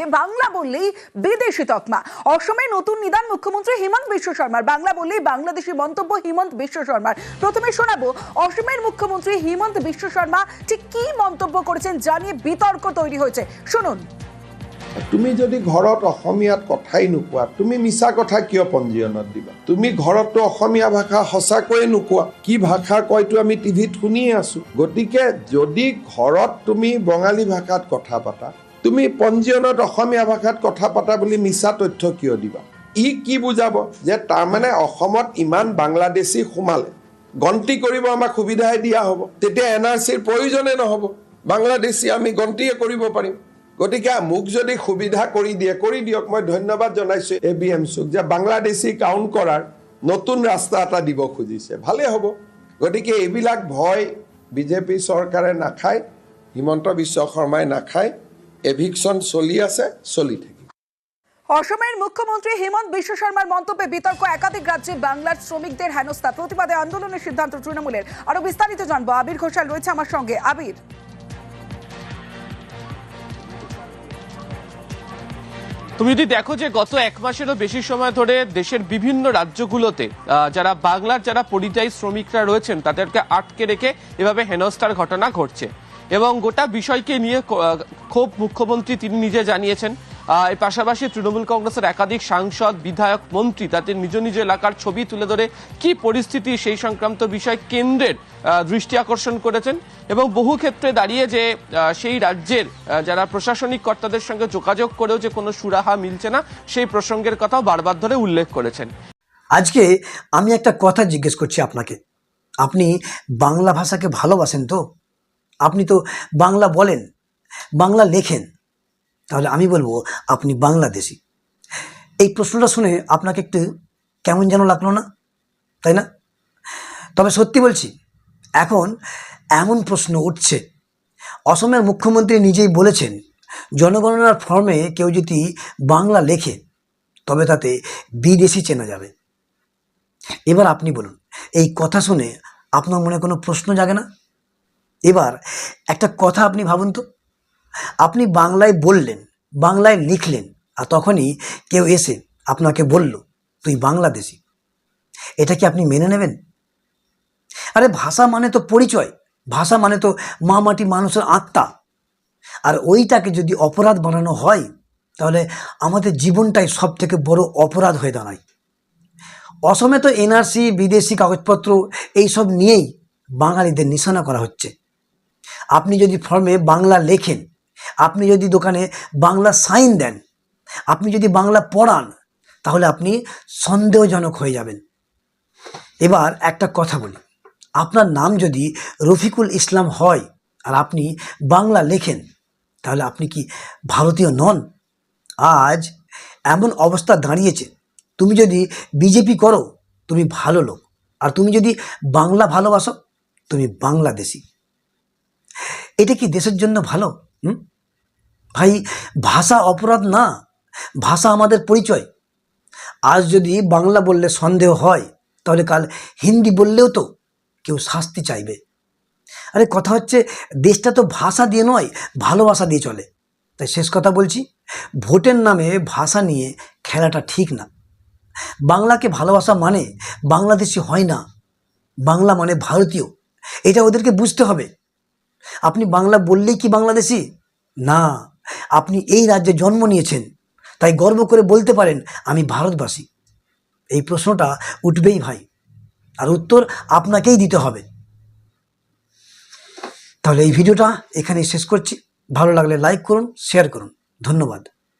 মন্তব্যে বাংলা বললেই বিদেশি তকমা। অসমে নতুন নিদান মুখ্যমন্ত্রী হিমন্ত বিশ্ব শর্মার। বাংলা বললেই বাংলাদেশি মন্তব্য হিমন্ত বিশ্ব শর্মার। প্রথমে শোনাবো, অসমের মুখ্যমন্ত্রী হিমন্ত বিশ্ব শর্মা ঠিক কি মন্তব্য করেছেন জানিয়ে বিতর্ক তৈরি হয়েছে। শুনুন। তুমি যদি ঘৰত অসমীয়াত কথাই নোকোৱা, তুমি মিছা কথা কিয় পঞ্জীয়নত দিবা? তুমি ঘৰততো অসমীয়া ভাষা সঁচাকৈয়ে নোকোৱা, কি ভাষা কয়তো আমি টিভিত শুনিয়ে আছো? গতিকে যদি ঘৰত তুমি বঙালী ভাষাত কথা পাতা তুমি পঞ্জীয়নত অসমীয়া ভাষাত কথা পাতা বুলি মিছা তথ্য কিয় দিবা? ই কি বুজাব? যে তাৰমানে অসমত ইমান বাংলাদেশী সোমালে। গন্তি কৰিব আমাক সুবিধাই দিয়া হ'ব। তেতিয়া এন আৰ চিৰ প্ৰয়োজনে নহ'ব। বাংলাদেশী আমি গন্তিয়ে কৰিব পাৰিম। গতিকে মোক যদি সুবিধা কৰি দিয়ে কৰি দিয়ক। মই ধন্যবাদ জনাইছোঁ এ বি এম চুক যে বাংলাদেশী কাউণ্ট কৰাৰ নতুন ৰাস্তা এটা দিব খুজিছে। ভালেই হ'ব। গতিকে এইবিলাক ভয় বিজেপি চৰকাৰে নাখায় হিমন্ত বিশ্ব শৰ্মাই নাখায়। এভিকশ্যন চলি আছে চলি থাকিব অসমের মুখ্যমন্ত্রী হেমন্ত বিশ্ব শর্মার মন্তব্যে বিতর্ক একাধিক রাজ্যে বাংলার শ্রমিকদের হেনস্থা প্রতিবাদে আন্দোলনের সিদ্ধান্ত তৃণমূলের। আরও বিস্তারিত জানব। আবির ঘোষাল রয়েছে আমার সঙ্গে। আবির। তুমি যদি দেখো যে গত এক মাসেরও বেশি সময় ধরে দেশের বিভিন্ন রাজ্যগুলোতে আহ, যারা বাংলার যারা পরিযায়ী শ্রমিকরা রয়েছেন তাদেরকে আটকে রেখে এভাবে হেনস্থার ঘটনা ঘটছে। এবং গোটা বিষয়কে নিয়ে ক্ষোভ মুখ্যমন্ত্রী তিনি নিজে জানিয়েছেন। এর পাশাপাশি তৃণমূল কংগ্রেসের একাধিক সাংসদ, বিধায়ক, মন্ত্রী তাদের নিজ নিজ এলাকার ছবি তুলে ধরে কি পরিস্থিতি সেই সংক্রান্ত বিষয় কেন্দ্রের দৃষ্টি আকর্ষণ করেছেন এবং বহু ক্ষেত্রে দাঁড়িয়ে যে সেই রাজ্যের যারা প্রশাসনিক কর্তাদের সঙ্গে যোগাযোগ করেও যে কোনো সুরাহা মিলছে না, সেই প্রসঙ্গের কথাও বারবার ধরে উল্লেখ করেছেন। আজকে আমি একটা কথা জিজ্ঞেস করছি আপনাকে। আপনি বাংলা ভাষাকে ভালোবাসেন তো? আপনি তো বাংলা বলেন, বাংলা লেখেন, তাহলে আমি বলব আপনি বাংলাদেশি। এই প্রশ্নটা শুনে আপনাকে একটু কেমন যেন লাগল না? তাই না? তবে সত্যি বলছি, এখন এমন প্রশ্ন উঠছে। অসমের মুখ্যমন্ত্রী নিজেই বলেছেন, জনগণনার ফর্মে কেউ যদি বাংলা লেখে, তবে তাতে বিদেশি চেনা যাবে। এবার আপনি বলুন, এই কথা শুনে আপনার মনে কোনো প্রশ্ন জাগে না? এবার একটা কথা আপনি ভাবুন তো। আপনি বাংলায় বললেন, বাংলায় লিখলেন, আর তখনই কেউ এসে আপনাকে বলল, তুই বাংলাদেশি। এটা কি আপনি মেনে নেবেন? আরে ভাষা মানে তো পরিচয়, ভাষা মানে তো মা মাটি মানুষের আত্মা। আর ওইটাকে যদি অপরাধ বানানো হয়, তাহলে আমাদের জীবনটাই সব থেকে বড় অপরাধ হয়ে দাঁড়ায়। অসমে তো এনআরসি, বিদেশি কাগজপত্র, এইসব নিয়েই বাঙালিদের নিশানা করা হচ্ছে। আপনি যদি ফর্মে বাংলা লেখেন, আপনি যদি দোকানে বাংলা সাইন দেন, আপনি যদি বাংলা পড়ান, তাহলে আপনি সন্দেহজনক হয়ে যাবেন। এবার একটা কথা বলি। আপনার নাম যদি রফিকুল ইসলাম হয় আর আপনি বাংলা লেখেন, তাহলে আপনি কি ভারতীয় নন? আজ এমন অবস্থা দাঁড়িয়েছে, তুমি যদি বিজেপি করো, তুমি ভালো লোক। আর তুমি যদি বাংলা ভালোবাসো, তুমি বাংলাদেশি। এটা কি দেশের জন্য ভালো? ভাই, ভাষা অপরাধ না। ভাষা আমাদের পরিচয়। আজ যদি বাংলা বললে সন্দেহ হয়, তাহলে কাল হিন্দি বললেও তো কেউ শাস্তি চাইবে। আরে কথা হচ্ছে, দেশটা তো ভাষা দিয়ে নয়, ভালোবাসা দিয়ে চলে। তাই শেষ কথা বলছি, ভোটের নামে ভাষা নিয়ে খেলাটা ঠিক না। বাংলাকে ভালোবাসা মানে বাংলাদেশি হয় না। বাংলা মানে ভারতীয়। এটা ওদেরকে বুঝতে হবে। আপনি বাংলা বললেই কি বাংলাদেশি? না। আপনি এই রাজ্যে জন্ম নিয়েছেন, তাই গর্ব করে বলতে পারেন আমি ভারতবাসী। এই প্রশ্নটা উঠবেই ভাই, আর উত্তর আপনাকেই দিতে হবে। তাহলে এই ভিডিওটা এখানেই শেষ করছি। ভালো লাগলে লাইক করুন শেয়ার করুন। ধন্যবাদ।